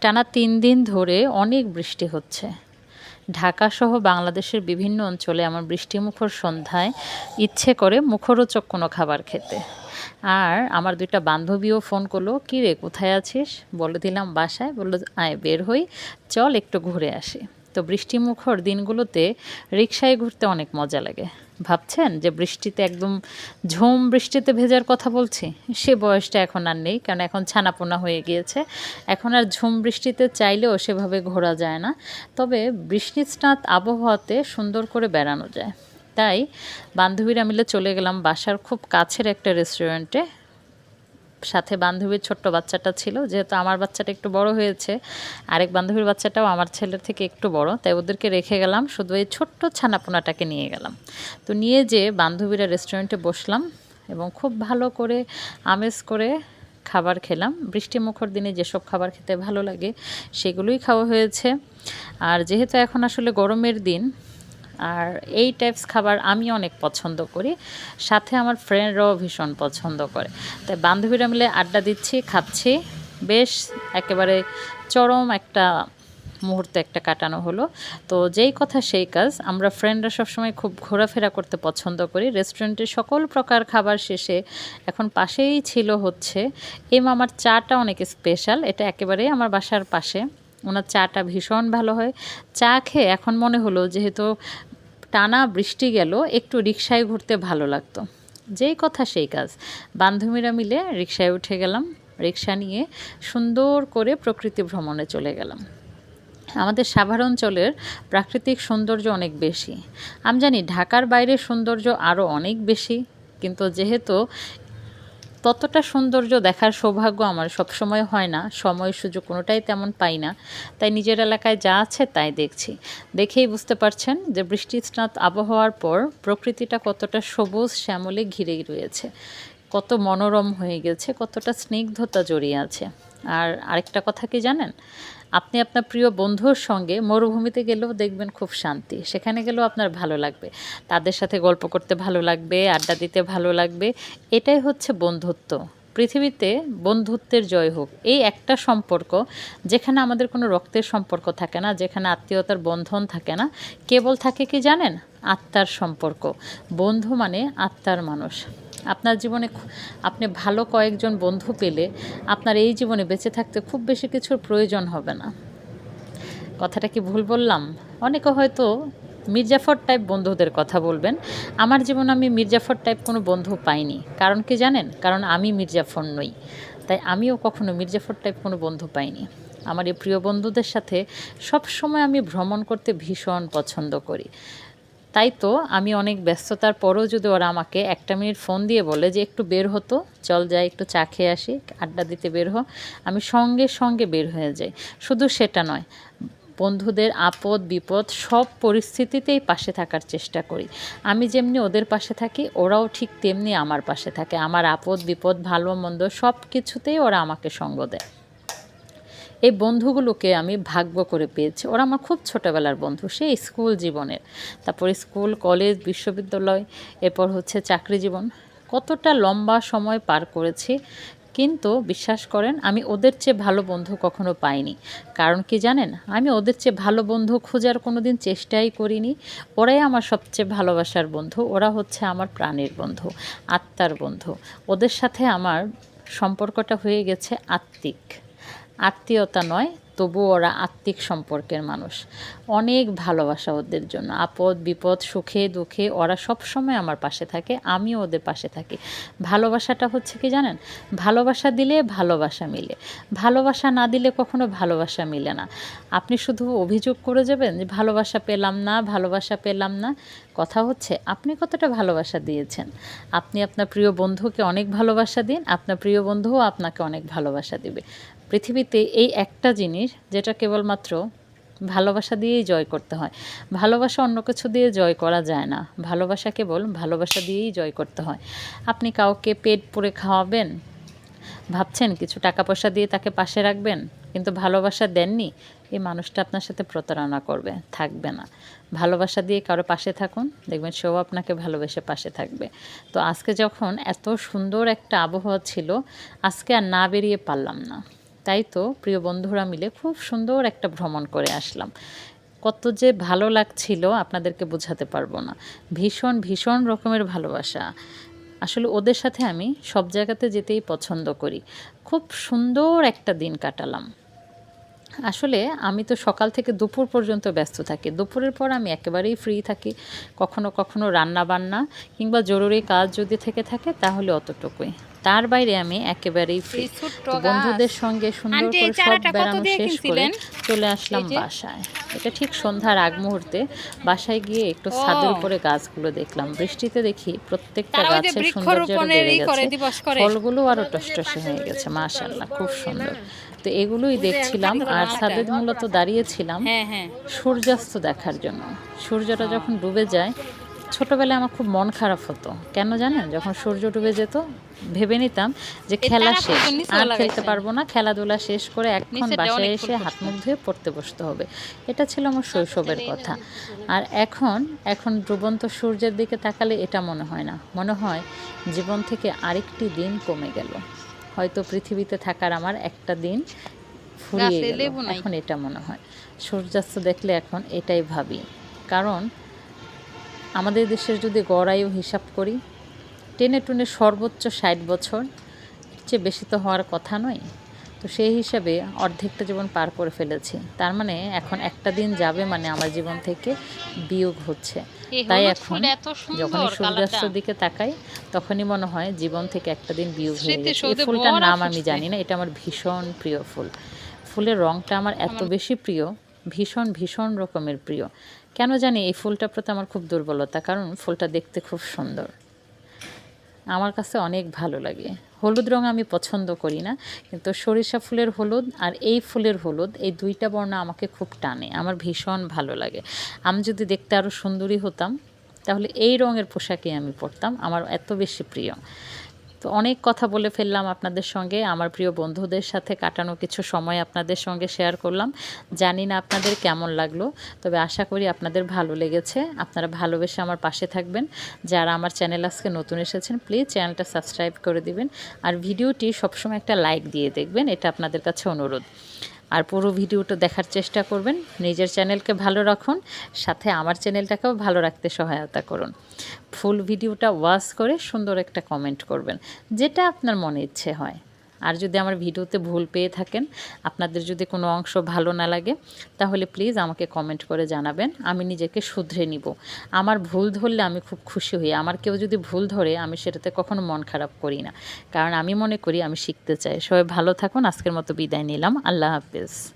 টানা তিন দিন ধরে অনেক বৃষ্টি হচ্ছে। ঢাকা সহ বাংলাদেশের বিভিন্ন অঞ্চলে আমার বৃষ্টিমুখর সন্ধ্যায় ইচ্ছে করে মুখরোচক কোনো খাবার খেতে। আর আমার দুইটা বান্ধবীও ফোন করল, কী রে, কোথায় আছিস? বলে দিলাম বাসায়, বলল, আয়, বের হই, চল একটু ঘুরে আসি। তো বৃষ্টিমুখর দিনগুলোতে রিক্সায় ঘুরতে অনেক মজা লাগে। ভাবছেন যে বৃষ্টিতে একদম ঝোম বৃষ্টিতে ভেজার কথা বলছি? সে বয়সটা এখন আর নেই, কারণ এখন ছানাপোনা হয়ে গিয়েছে। এখন আর ঝোম বৃষ্টিতে চাইলেও সেভাবে ঘোরা যায় না। তবে বৃষ্টি স্নাত আবহাওয়াতে সুন্দর করে বেড়ানো যায়। তাই বান্ধবীরা মিলে চলে গেলাম বাসার খুব কাছের একটা রেস্টুরেন্টে সাথে বান্ধবীর ছোট্ট বাচ্চাটা ছিল, যেহেতু আমার বাচ্চাটা একটু বড় হয়েছে, আরেক বান্ধবীর বাচ্চাটাও আমার ছেলের থেকে একটু বড়, তাই ওদেরকে রেখে গেলাম, শুধু এই ছোট্ট ছানাপোনাটাকে নিয়ে গেলাম। তো নিয়ে যে বান্ধবীরা রেস্টুরেন্টে বসলাম এবং খুব ভালো করে আমেজ করে খাবার খেলাম। বৃষ্টি মুখর দিনে যেসব খাবার খেতে ভালো লাগে, সেগুলোই খাওয়া হয়েছে। আর যেহেতু এখন আসলে গরমের দিন আর এই টাইপস খাবার আমি অনেক পছন্দ করি। সাথে আমার ফ্রেন্ডরাও ভীষণ পছন্দ করে। তাই বান্ধবীরা মিলে আড্ডা দিচ্ছি, খাচ্ছি। বেশ একেবারে চরম একটা মুহূর্তে একটা কাটানো হলো। তো যেই কথা সেই কাজ। আমরা ফ্রেন্ডরা সবসময় খুব ঘোরাফেরা করতে পছন্দ করি। রেস্টুরেন্টের সকল প্রকার খাবার শেষে এখন পাশেই ছিল হচ্ছে, এই মামার চাটা অনেক স্পেশাল এটা একেবারেই আমার বাসার পাশে। ওনার চাটা ভীষণ ভালো হয়। চা খেয়ে এখন মনে হলো যেহেতু টানা বৃষ্টি গেল, একটু রিক্সায় ঘুরতে ভালো লাগতো। যেই কথা সেই কাজ। বান্ধবীরা মিলে রিক্সায় উঠে গেলাম রিক্সা নিয়ে সুন্দর করে প্রকৃতি ভ্রমণে চলে গেলাম। আমাদের সাভার অঞ্চলের প্রাকৃতিক সৌন্দর্য অনেক বেশি। আমি জানি ঢাকার বাইরে সৌন্দর্য আরও অনেক বেশি, কিন্তু যেহেতু ততটা সৌন্দর্য দেখার সৌভাগ্য আমার সবসময় হয় না। সময় সুযোগ কোনোটাই তেমন পাই না। তাই নিজের এলাকায় যা আছে তাই দেখছি। দেখেই বুঝতে পারছেন যে বৃষ্টিস্নাত আবহাওয়ার পর প্রকৃতিটা কতটা সবুজ, শ্যামলে ঘিরেই রয়েছে। কত মনোরম হয়ে গেছে, কতটা স্নিগ্ধতা জড়িয়ে আছে। আর আরেকটা কথা কি জানেন? আপনি আপনার প্রিয় বন্ধুর সঙ্গে মরুভূমিতে গেলেও দেখবেন খুব শান্তি। সেখানে গেলেও আপনার ভালো লাগবে। তাদের সাথে গল্প করতে ভালো লাগবে, আড্ডা দিতে ভালো লাগবে। এটাই হচ্ছে বন্ধুত্ব। পৃথিবীতে বন্ধুত্বের জয় হোক, এই একটা সম্পর্ক যেখানে আমাদের কোনো রক্তের সম্পর্ক থাকে না, যেখানে আত্মীয়তার বন্ধন থাকে না, কেবল থাকে কি জানেন? আত্মার সম্পর্ক। বন্ধু মানে আত্মার মানুষ। আপনার জীবনে আপনি ভালো কয়েকজন বন্ধু পেলে আপনার এই জীবনে বেঁচে থাকতে খুব বেশি কিছুর প্রয়োজন হবে না। কথাটা কি ভুল বললাম? অনেকে হয়তো মির্জাফর টাইপ বন্ধুদের কথা বলবেন। আমার জীবনে আমি মির্জাফর টাইপ কোনো বন্ধু পাইনি। কারণ কি জানেন? কারণ আমি মির্জাফর নই। তাই আমিও কখনো মির্জাফর টাইপ কোনো বন্ধু পাইনি। আমার এই প্রিয় বন্ধুদের সাথে সব সময় আমি ভ্রমণ করতে ভীষণ পছন্দ করি। তাই তো আমি অনেক ব্যস্ততার পরেও যদি ওরা আমাকে একটা মিনিট ফোন দিয়ে বলে যে একটু বের হতো, চল যাই, একটু চা খেয়ে আসি, আড্ডা দিতে বের হ, আমি সঙ্গে সঙ্গে বের হয়ে যাই। শুধু সেটা নয় বন্ধুদের আপদ, বিপদ সব পরিস্থিতিতেই পাশে থাকার চেষ্টা করি। আমি যেমনি ওদের পাশে থাকি, ওরাও ঠিক তেমনি আমার পাশে থাকে। আমার আপদ, বিপদ, ভালো, মন্দ সব কিছুতেই ওরা আমাকে সঙ্গ দেয়। এই বন্ধুগুলোকে আমি ভাগ্য করে পেয়েছি। ওরা আমার খুব ছোটোবেলার বন্ধু সেই স্কুল জীবনের। তারপর স্কুল, কলেজ, বিশ্ববিদ্যালয়, এরপর হচ্ছে চাকরি জীবন। কতটা লম্বা সময় পার করেছি কিন্তু বিশ্বাস করেন, আমি ওদের চেয়ে ভালো বন্ধু কখনো পাইনি। কারণ কি জানেন? আমি ওদের চেয়ে ভালো বন্ধু খোঁজার কোনো দিন চেষ্টাই করিনি। ওরাই আমার সবচেয়ে ভালোবাসার বন্ধু। ওরা হচ্ছে আমার প্রাণের বন্ধু, আত্মার বন্ধু। ওদের সাথে আমার সম্পর্কটা হয়ে গেছে আত্মিক। আত্মীয়তা নয় তবু ওরা আত্মিক সম্পর্কের মানুষ। অনেক ভালোবাসা ওদের জন্য। আপদ, বিপদ, সুখে, দুঃখে ওরা সব সময় আমার পাশে থাকে, আমিও ওদের পাশে থাকি। ভালোবাসাটা হচ্ছে কি জানেন? ভালোবাসা দিলে ভালোবাসা মিলে। ভালোবাসা না দিলে কখনো ভালোবাসা মিলে না। আপনি শুধু অভিযোগ করে যাবেন যে ভালোবাসা পেলাম না, ভালোবাসা পেলাম না। কথা হচ্ছে, আপনি কতটা ভালোবাসা দিয়েছেন? আপনি আপনার প্রিয় বন্ধুকে অনেক ভালোবাসা দিন, আপনার প্রিয় বন্ধুও আপনাকে অনেক ভালোবাসা দিবে। পৃথিবীতে এই একটা জিনিস যেটা কেবলমাত্র ভালোবাসা দিয়েই জয় করতে হয়। ভালোবাসা অন্য কিছু দিয়ে জয় করা যায় না। ভালোবাসা কেবল ভালোবাসা দিয়েই জয় করতে হয়। আপনি কাউকে পেট পুড়ে খাওয়াবেন? ভাবছেন কিছু টাকা পয়সা দিয়ে তাকে পাশে রাখবেন? কিন্তু ভালোবাসা দেননি? এই মানুষটা আপনার সাথে প্রতারণা করবে, থাকবে না। ভালোবাসা দিয়ে কারও পাশে থাকুন। দেখবেন সেও আপনাকে ভালোবেসে পাশে থাকবে। তো আজকে যখন এত সুন্দর একটা আবহাওয়া ছিল, আজকে আর না বেরিয়ে পারলাম না। তাই তো প্রিয় বন্ধুরা মিলে খুব সুন্দর একটা ভ্রমণ করে আসলাম। কত যে ভালো লাগছিল আপনাদেরকে বোঝাতে পারব না। ভীষণ ভীষণ রকমের ভালোবাসা। আসলে ওদের সাথে আমি সব জায়গাতে যেতেই পছন্দ করি। খুব সুন্দর একটা দিন কাটালাম। আসলে আমি তো সকাল থেকে দুপুর পর্যন্ত ব্যস্ত থাকি। দুপুরের পর আমি একেবারেই ফ্রি থাকি। কখনো কখনো রান্না বান্না কিংবা জরুরি কাজ যদি থেকে থাকে তাহলে অতটুকুই। তার বাইরে আমি একেবারেই ফ্রি বন্ধুদের সঙ্গে সুন্দর করে সব বেড়ানো শেষ করে চলে আসলাম বাসায়। এটা ঠিক সন্ধ্যার আগ মুহূর্তে। বাসায় গিয়ে একটু ছাদের উপরে গাছগুলো দেখলাম। বৃষ্টিতে দেখি প্রত্যেকটা গাছের সৌন্দর্য বেড়ে গেছে। ফলগুলো আরও টসটসে হয়ে গেছে মাশাআল্লাহ খুব সুন্দর। তো এগুলোই দেখছিলাম। আর ছাদে মূলত দাঁড়িয়েছিলাম হ্যাঁ হ্যাঁ। সূর্যাস্ত দেখার জন্য। সূর্যটা যখন ডুবে যায় ছোটবেলায় আমার খুব মন খারাপ হতো। কেন জানেন? যখন সূর্য ডুবে যেত ভেবে নিতাম যে খেলা শেষ। আর খেলতে পারব না খেলাধুলা শেষ করে এখন বাসায় এসে হাত মুখ ধুয়ে পড়তে বসতে হবে। এটা ছিল আমার শৈশবের কথা। আর এখন এখন ডুবন্ত সূর্যের দিকে তাকালে এটা মনে হয় না। মনে হয় জীবন থেকে আরেকটি দিন কমে গেল। হয়তো পৃথিবীতে থাকার আমার একটা দিন ফুরিয়ে গেল। এখন এটা মনে হয়। সূর্যাস্ত দেখলে এখন এটাই ভাবি। কারণ আমাদের দেশের যদি গড়ায়ু হিসাব করি টেনে টুনে সর্বোচ্চ ষাট বছর চেয়ে বেশি তো হওয়ার কথা নয়। তো সেই হিসাবে অর্ধেকটা জীবন পার করে ফেলেছি। তার মানে এখন একটা দিন যাবে মানে আমার জীবন থেকে বিয়োগ হচ্ছে। তাই এখন যখনই সূর্যাস্তের দিকে তাকাই তখনই মনে হয় জীবন থেকে একটা দিন বিয়োগ হয়ে গেছে। এই ফুলটার নাম আমি জানি না এটা আমার ভীষণ প্রিয় ফুল। ফুলের রংটা আমার এত বেশি প্রিয় ভীষণ ভীষণ রকমের প্রিয়। কেন জানি এই ফুলটার প্রতি আমার খুব দুর্বলতা, কারণ ফুলটা দেখতে খুব সুন্দর। আমার কাছে অনেক ভালো লাগে। হলুদ রঙ আমি পছন্দ করি না, কিন্তু সরিষা ফুলের হলুদ আর এই ফুলের হলুদ, এই দুইটা বর্ণ আমাকে খুব টানে। আমার ভীষণ ভালো লাগে। আমি যদি দেখতে আরও সুন্দরী হতাম, তাহলে এই রঙের পোশাকই আমি পরতাম। আমার এত বেশি প্রিয়। তো অনেক কথা বলে ফেললাম আপনাদের সঙ্গে। আমার প্রিয় বন্ধুদের সাথে কাটানো কিছু সময় আপনাদের সঙ্গে শেয়ার করলাম। জানি না আপনাদের কেমন লাগল, তবে আশা করি আপনাদের ভালো লেগেছে। আপনারা ভালোবেসে আমার পাশে থাকবেন। যারা আমার চ্যানেল আজকে নতুন এসেছেন প্লিজ চ্যানেলটা সাবস্ক্রাইব করে দিবেন। আর ভিডিওটি সবসময় একটা লাইক দিয়ে দেখবেন, এটা আপনাদের কাছে অনুরোধ। আর পুরো ভিডিওটা দেখার চেষ্টা করবেন। নিজের চ্যানেলকে ভালো রাখুন, সাথে আমার চ্যানেলটাকেও ভালো রাখতে সহায়তা করুন। ফুল ভিডিওটা ওয়াশ করে সুন্দর একটা কমেন্ট করবেন, যেটা আপনার মনে ইচ্ছে হয়। আর যদি আমার ভিডিওতে ভুল পেয়ে থাকেন, আপনাদের যদি কোনো অংশ ভালো না লাগে, তাহলে প্লিজ আমাকে কমেন্ট করে জানাবেন, আমি নিজেকে শুধরে নিব। আমার ভুল ধরলে আমি খুব খুশি হই, আমার কেউ যদি ভুল ধরে, আমি সেটাতে কখনো মন খারাপ করি না। কারণ আমি মনে করি আমি শিখতে চাই। সবাই ভালো থাকুন, আজকের মতো বিদায় নিলাম, আল্লাহ হাফেজ।